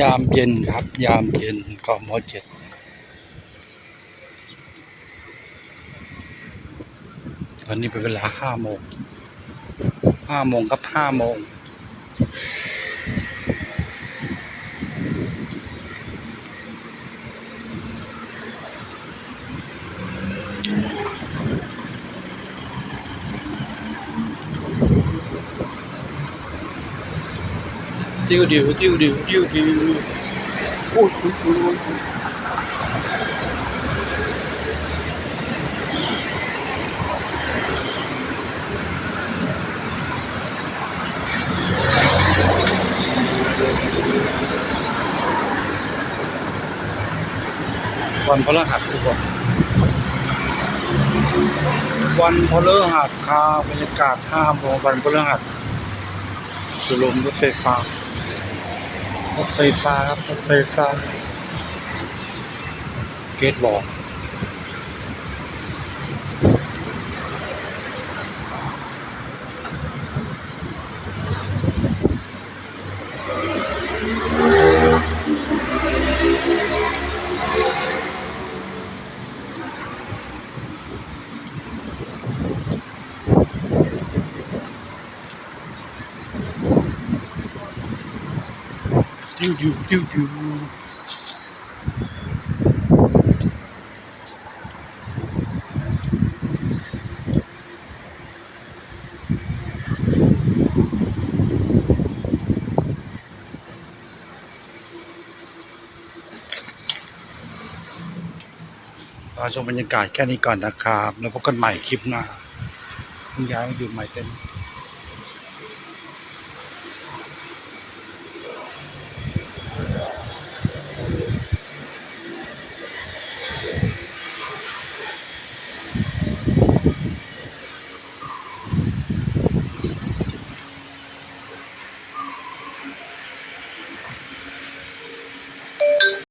ยามเย็นครับ ยามเย็นกมเจ็ดตอนนี้เป็นเวลาห้าโมงห้าโมงกับห้าโมง ดิวดิวดิวดิวดิวดิวโอ้ยโอ้ยโอ้ยโอ้ยวันพฤหัสทุกคนวันพฤหัสค่ะบรรยากาศห้าโมงวันพฤหัส คือลมรถไฟฟ้ารถไฟฟ้าครับรถไฟฟ้าเกตบอก ดิวดิวดิวดิวเราชมบรรยากาศแค่นี้ก่อนนะครับ แล้วพบกันใหม่คลิปหน้าคุณยายมาอยู่ใหม่เต็ม